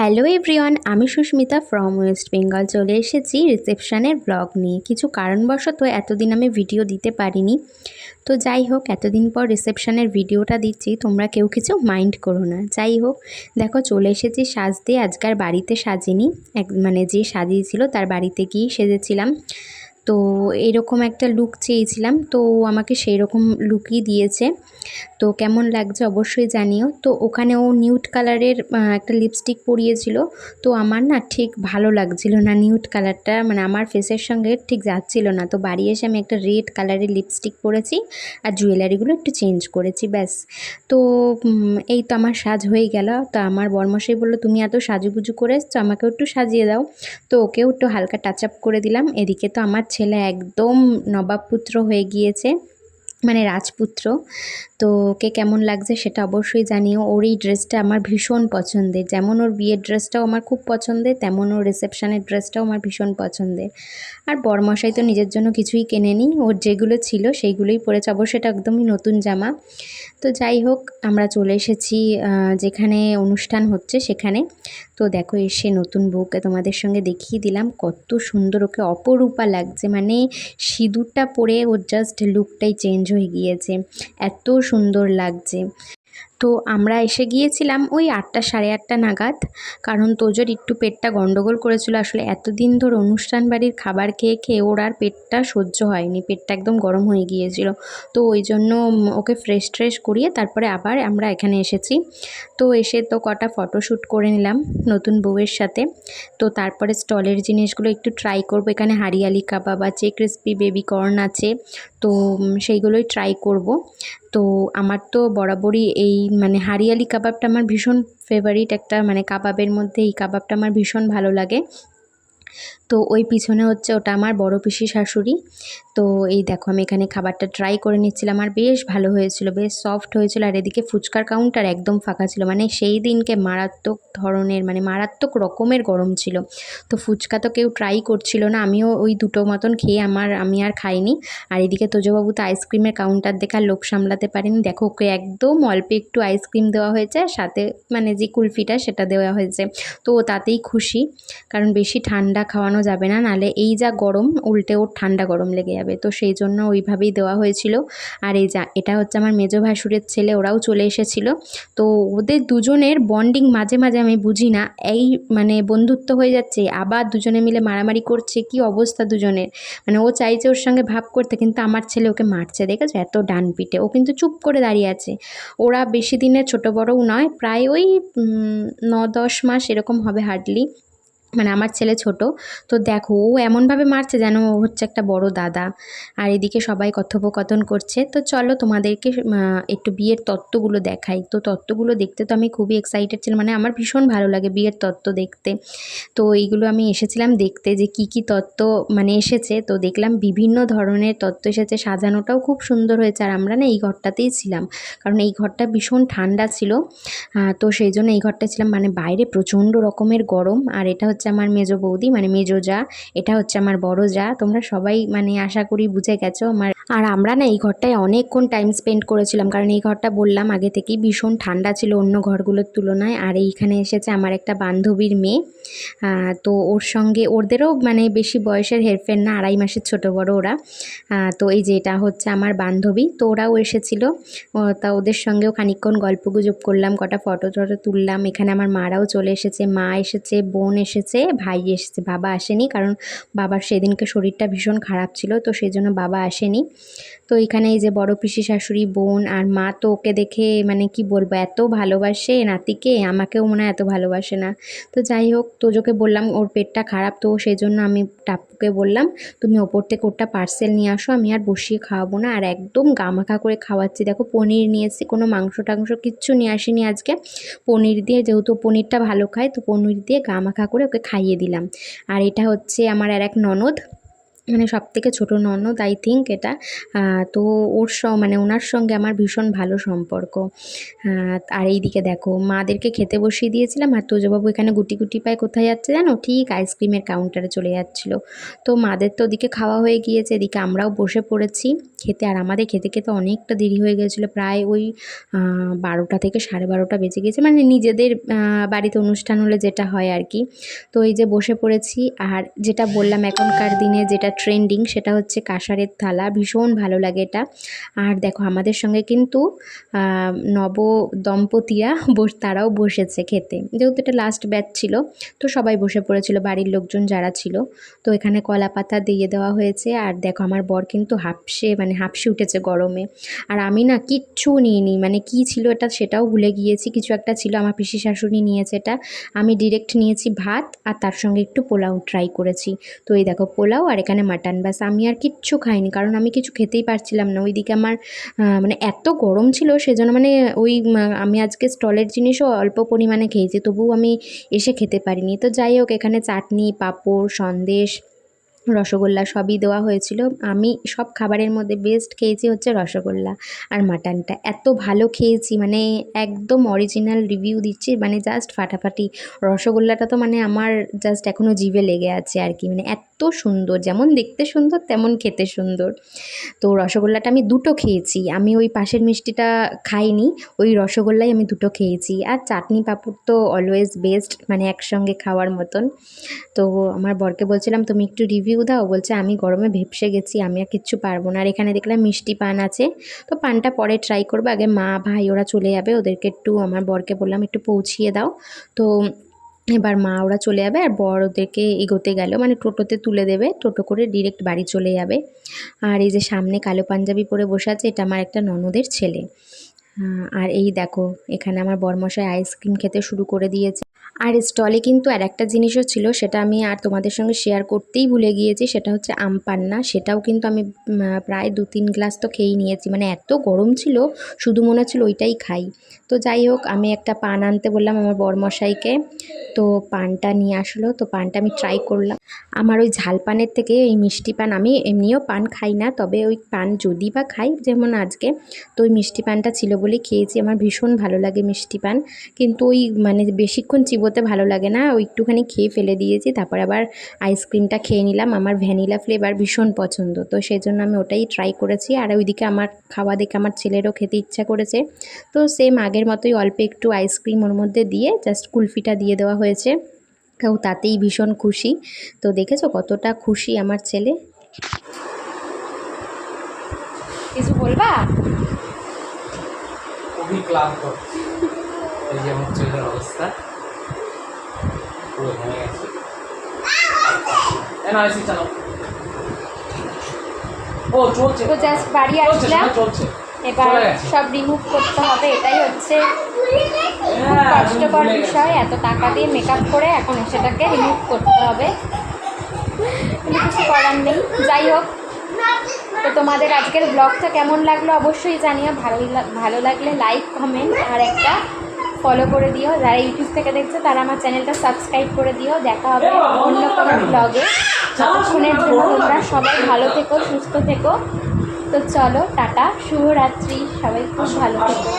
Hello everyone আমি Susmita from West Bengal চলে এসেছি রিসেপশানের ব্লগ নিয়ে। কিছু কারণবশত এতদিন আমি ভিডিও দিতে পারিনি। তো যাই হোক, এতদিন পর রিসেপশানের ভিডিওটা দিচ্ছি, তোমরা কেউ কিছু মাইন্ড করো না। যাই হোক, দেখো চলে এসেছি সাজতে আজকার বাড়িতে সাজিনি। এক মানে যে সাজিয়েছিল তার বাড়িতে গিয়েই সেজেছিলাম। তো এরকম একটা লুক চেয়েছিলাম, তো আমাকে সেই রকম লুকই দিয়েছে। তো কেমন লাগছে অবশ্যই জানিও। তো ওখানে ও নিউট কালারের একটা লিপস্টিক পরিয়েছিল। তো আমার না ঠিক ভালো লাগছিল না নিউট কালারটা মানে আমার ফেসের সঙ্গে ঠিক যাচ্ছিল না। তো বাড়ি এসে আমি একটা রেড কালারের লিপস্টিক পরেছি আর জুয়েলারিগুলো একটু চেঞ্জ করেছি, ব্যাস। তো এই তো আমার সাজ হয়ে গেল। তো আমার বর্মশাই বলল, তুমি এত সাজুগুজু করে এসছো, আমাকেও একটু সাজিয়ে দাও। তো ওকেও একটু হালকা টাচ আপ করে দিলাম। এদিকে তো আমার ছেলে একদম নবাবপুত্র হয়ে গিয়েছে মানে রাজপুত্র। তো ওকে কেমন লাগছে সেটা অবশ্যই জানিও। ওর এই ড্রেসটা আমার ভীষণ পছন্দের। যেমন ওর বিয়ের ড্রেসটাও আমার খুব পছন্দের, তেমন ওর রিসেপশানের ড্রেসটাও আমার ভীষণ পছন্দের। আর বরমশাই তো নিজের জন্য কিছুই কেনেনি। ওর যেগুলো ছিল সেইগুলোই পরেছে। অবশ্য এটা একদমই নতুন জামা। তো যাই হোক, আমরা চলে এসেছি যেখানে অনুষ্ঠান হচ্ছে সেখানে। তো দেখো, এসে নতুন বউকে তোমাদের সঙ্গে দেখিয়ে দিলাম। কত সুন্দর ওকে অপরূপা লাগছে। মানে সিঁদুরটা পরে ওর জাস্ট লুকটাই চেঞ্জ হয়ে গিয়েছে। এত সুন্দর লাগছে। তো আমরা এসে গিয়েছিলাম ওই আটটা, সাড়ে আটটা নাগাদ। কারণ তোজোর একটু পেটটা গন্ডগোল করেছিল। আসলে এতদিন ধরে অনুষ্ঠান বাড়ির খাবার খেয়ে খেয়ে ওর আর পেটটা সহ্য হয়নি। পেটটা একদম গরম হয়ে গিয়েছিল। তো ওই জন্য ওকে ফ্রেশ ট্রেশ করিয়ে তারপরে আবার আমরা এখানে এসেছি। তো এসে তো কটা ফটোশ্যুট করে নিলাম নতুন বউয়ের সাথে। তো তারপরে স্টলের জিনিসগুলো একটু ট্রাই করব। এখানে হারিয়ালি কাবাব আছে ক্রিস্পি বেবি কর্ন আছে। তো সেইগুলোই ট্রাই করব। তো আমার তো বরাবরই এই মানে হারিয়ালি কাবাবটা আমার ভীষণ ফেভারিট একটা মানে কাবাবের মধ্যে এই কাবাবটা আমার ভীষণ ভালো লাগে। তো ওই পিছনে হচ্ছে ওটা আমার বড় পিসি শাশুড়ি। তো এই দেখো আমি এখানে খাবারটা ট্রাই করে নিচ্ছিলাম আর বেশ ভালো হয়েছিল, বেশ সফট হয়েছিল আর এদিকে ফুচকার কাউন্টার একদম ফাঁকা ছিল। মানে সেই দিনকে মারাত্মক ধরনের মানে মারাত্মক রকমের গরম ছিল। তো ফুচকা তো কেউ ট্রাই করছিল না, আমিও ওই দুটো মতন খেয়ে আমার, আমি আর খাইনি। আর এদিকে তোজবাবু তো আইসক্রিমের কাউন্টার দেখে আর লোক সামলাতে পারেনি। দেখো ওকে একদম অল্প একটু আইসক্রিম দেওয়া হয়েছে সাথে মানে যে কুলফিটা সেটা দেওয়া হয়েছে। তো ও তাতেই খুশি, কারণ বেশি ঠান্ডা খাওয়ানো যাবে না, নালে এই যা গরম, উল্টে ওর ঠান্ডা গরম লেগে যাবে। তো সেই জন্য ওইভাবেই দেওয়া হয়েছিল। আর এই যা, এটা হচ্ছে আমার মেজো ভাসুরের ছেলে, ওরাও চলে এসেছিল। তো ওদের দুজনের বন্ডিং মাঝে মাঝে আমি বুঝি না। এই মানে বন্ধুত্ব হয়ে যাচ্ছে, আবার দুজনে মিলে মারামারি করছে, কি অবস্থা দুজনের? মানে ও চাইছে ওর সঙ্গে ভাব করতে, কিন্তু আমার ছেলে ওকে মারছে, দেখেছ? এত ডান পিটে ও কিন্তু চুপ করে দাঁড়িয়ে আছে। ওরা বেশি দিনের ছোট বড়ও নয়, প্রায় ওই ন দশ মাস এরকম হবে হার্ডলি মানে আমার ছেলে ছোট, তো দেখো ও এমনভাবে মারছে যেন ও হচ্ছে একটা বড় দাদা। আর এদিকে সবাই কথোপকথন করছে। তো চলো তোমাদেরকে একটু বিয়ের তত্ত্বগুলো দেখাই। তো তত্ত্বগুলো দেখতে তো আমি খুবই এক্সাইটেড ছিলাম। মানে আমার ভীষণ ভালো লাগে বিয়ের তত্ত্ব দেখতে। তো এইগুলো আমি এসেছিলাম দেখতে যে কি কি তত্ত্ব মানে এসেছে। তো দেখলাম বিভিন্ন ধরনের তত্ত্ব এসেছে। সাজানোটাও খুব সুন্দর হয়েছে। আর আমরা না এই ঘরটাতেই ছিলাম। কারণ এই ঘরটা ভীষণ ঠান্ডা ছিল। তো সেই জন্য এই ঘরটা ছিলাম। মানে বাইরে প্রচণ্ড রকমের গরম। আর এটা হচ্ছে আমার মেজো বৌদি মানে মেজো যা, এটা হচ্ছে আমার বড় যা। তোমরা সবাই মানে আশা করি বুঝে গেছো আমার। আর আমরা না এই ঘরটায় অনেকক্ষণ টাইম স্পেন্ড করেছিলাম, কারণ এই ঘরটা বললাম আগে থেকেই ভীষণ ঠান্ডা ছিল অন্য ঘরগুলোর তুলনায়। আর এইখানে এসেছে আমার একটা বান্ধবীর মেয়ে তো ওর সঙ্গে, ওদেরও মানে বেশি বয়সের হেরফের না, আড়াই মাসের ছোট বড় ওরা। তো এই যে এটা হচ্ছে আমার বান্ধবী, তো ওরাও এসেছিল। তা ওদের সঙ্গেও খানিকক্ষণ গল্প গুজব করলাম, কটা ফটো টটো তুললাম। এখানে আমার মারাও চলে এসেছে, মা এসেছে, বোন এসেছে। ভাই এসেছে, বাবা আসেনি কারণ বাবার সেদিনকে শরীরটা ভীষণ খারাপ ছিল, তো সেই জন্য বাবা আসেনি। তো এখানে এই যে বড় পিসি শাশুড়ি, বোন আর মা তো ওকে দেখে মানে কি বলব, এত ভালোবাসে নাতিকে, আমাকেও মনে হয় এত ভালোবাসে না। তো যাই হোক, তোজোকে বললাম ওর পেটটা খারাপ, তো সেই জন্য আমি টাপুকে বললাম, তুমি ওপর থেকে ওটা পার্সেল নিয়ে আসো, আমি আর বসিয়ে খাওয়াবো না। আর একদম গামাখা করে খাওয়াচ্ছি। দেখো, পনির নিয়ে এসেছি কোনো মাংস টাংস কিচ্ছু নিয়ে আসিনি আজকে। পনির দিয়ে, যেহেতু পনিরটা ভালো খায়, তো পনির দিয়ে গামাখা করে ওকে খাইয়ে দিলাম। আর এটা হচ্ছে আমার আর এক ননদ। মানে সব থেকে ছোটো ননদ আই থিঙ্ক এটা। তো ওর স মানে ওনার সঙ্গে আমার ভীষণ ভালো সম্পর্ক। আর এইদিকে দেখো, মাদেরকে খেতে বসিয়ে দিয়েছিলাম আর তোজবাবু এখানে গুটি গুটি পায়ে কোথায় যাচ্ছে জানো? ঠিক আইসক্রিমের কাউন্টারে চলে যাচ্ছিল। তো মাদের তো ওদিকে খাওয়া হয়ে গিয়েছে, এদিকে আমরাও বসে পড়েছি খেতে। আর আমাদের খেতে খেতে অনেকটা দেরি হয়ে গেছিল, প্রায় ওই বারোটা থেকে সাড়ে বারোটা বেজে গেছে মানে নিজেদের বাড়িতে অনুষ্ঠান হলে যেটা হয় আর কি। তো এই যে বসে পড়েছি, আর যেটা বললাম এখনকার দিনে যেটা ট্রেন্ডিং সেটা হচ্ছে কাঁসারের থালা, ভীষণ ভালো লাগে এটা। আর দেখো, আমাদের সঙ্গে কিন্তু নব দম্পতিরা বস, তারাও বসেছে খেতে। যেহেতু এটা লাস্ট ব্যাচ ছিল, তো সবাই বসে পড়েছিল, বাড়ির লোকজন যারা ছিল। তো এখানে কলা পাতা দিয়ে দেওয়া হয়েছে, আর দেখো, আমার বর কিন্তু হাঁপসে মানে হাঁপসে উঠেছে গরমে। আর আমি না কিচ্ছু নিইনি মানে কি ছিল এটা সেটাও ভুলে গিয়েছি, কিছু একটা ছিল, আমার পিসি শাশুড়ি নিয়েছে এটা। আমি ডিরেক্ট নিয়েছি ভাত, আর তার সঙ্গে একটু পোলাও ট্রাই করেছি। তো এই দেখো, পোলাও, আর এখানে মাটন ব্যাস আমি আর কিচ্ছু খাইনি, কারণ আমি কিছু খেতেই পারছিলাম না। ওইদিকে আমার মানে এত গরম ছিল, সেজন্য মানে ওই আমি আজকে স্টলের জিনিসও অল্প পরিমাণে খেয়েছি, তবুও আমি এসে খেতে পারিনি। তো যাই হোক, এখানে চাটনি, পাঁপড়, সন্দেশ রসগোল্লা সবই দেওয়া হয়েছিল। আমি সব খাবারের মধ্যে বেস্ট খেয়েছি হচ্ছে রসগোল্লা আর মাটনটা। এত ভালো খেয়েছি মানে একদম অরিজিনাল রিভিউ দিচ্ছি মানে জাস্ট ফাটাফাটি। রসগোল্লাটা তো মানে আমার জাস্ট এখনও জিভে লেগে আছে আর কি মানে এত সুন্দর, যেমন দেখতে সুন্দর, তেমন খেতে সুন্দর। তো রসগোল্লাটা আমি দুটো খেয়েছি, আমি ওই পাশের মিষ্টিটা খাইনি, ওই রসগোল্লাই আমি দুটো খেয়েছি। আর চাটনি পাঁপড় তো অলওয়েজ বেস্ট মানে একসঙ্গে খাওয়ার মতন। তো আমার বরকে বলছিলাম, তুমি একটু রিভিউ দাও, বলছে, আমি গরমে ভেপসে গেছি, আমি আর কিচ্ছু পারব না। আর এখানে দেখলাম মিষ্টি পান আছে। তো পানটা পরে ট্রাই করব। আগে মা, ভাই, ওরা চলে যাবে, ওদেরকে একটু, আমার বরকে বললাম, একটু পৌঁছিয়ে দাও। তো এবার মা, ওরা চলে যাবে, আর বর ওদেরকে এগোতে গেল। মানে টোটোতে তুলে দেবে, টোটো করে ডিরেক্ট বাড়ি চলে যাবে। আর এই যে সামনে কালো পাঞ্জাবি পরে বসে আছে, এটা আমার একটা ননদের ছেলে। আর এই দেখো, এখানে আমার বরমশাই আইসক্রিম খেতে শুরু করে দিয়েছে। আর স্টলে কিন্তু আর একটা জিনিসও ছিল, সেটা আমি আর তোমাদের সঙ্গে শেয়ার করতেই ভুলে গিয়েছি, সেটা হচ্ছে আম পান্না। সেটাও কিন্তু আমি প্রায় দু তিন গ্লাস তো খেয়েই নিয়েছি। মানে এত গরম ছিল, শুধু মনে হচ্ছিল ওইটাই খাই। তো যাই হোক, আমি একটা পান আনতে বললাম আমার বরমশাইকে। তো পানটা নিয়ে আসলো, তো পানটা আমি ট্রাই করলাম। আমার ওই ঝাল পানের থেকে এই মিষ্টি পান, আমি এমনিও পান খাই না, তবে ওই পান যদি বা খাই, যেমন আজকে, তো ওই মিষ্টি পানটা ছিল বলে খেয়েছি। আমার ভীষণ ভালো লাগে মিষ্টি পান। কিন্তু ওই মানে বেশিক্ষণ চিবোতে ভালো লাগে না। ওই একটুখানি খেয়ে ফেলে দিয়েছি, তারপর আবার আইসক্রিমটা খেয়ে নিলাম। আমার ভ্যানিলা ফ্লেভার ভীষণ পছন্দ। তো সেই জন্য আমি ওটাই ট্রাই করেছি। আর ওইদিকে আমার খাওয়া দেখে আমার ছেলেরও খেতে ইচ্ছা করেছে। তো সেম আগের মতোই অল্প একটু আইসক্রিম ওর মধ্যে দিয়ে জাস্ট কুলফিটা দিয়ে দেওয়া হয়েছে। ও তাতেই ভীষণ খুশি। তো দেখেছ কতটা খুশি আমার ছেলে। কিছু বলবা? খুবই ক্লান্ত। এই যে আমার ছেলের অবস্থা। পুরো ভেঙে গেছে চালাও ও চলছে। তো জাস্ট বাড়ি আসলাম। চলছে। এবার সব রিমুভ করতে হবে এটাই হচ্ছে হ্যাঁ, আমি কষ্টকর বিষয় এত টাকা দিয়ে মেকআপ করে এখন সেটাকে রিমুভ করতে হবে। কিছু করার নেই। যাই হোক তো তোমাদের আজকের ব্লগটা কেমন লাগল অবশ্যই জানিও। লাগ- ভালো লাগলে লাইক কমেন্ট আর একটা ফলো করে দিও। যারা ইউটিউব থেকে দেখছ তারা আমার চ্যানেলটা সাবস্ক্রাইব করে দিও। দেখা হবে অন্য কোনো ব্লগে ততক্ষণের জন্য তোমরা সবাই ভালো থেকো সুস্থ থেকো। তো চলো টাটা শুভরাত্রি। সবাই খুব ভালো থেকো।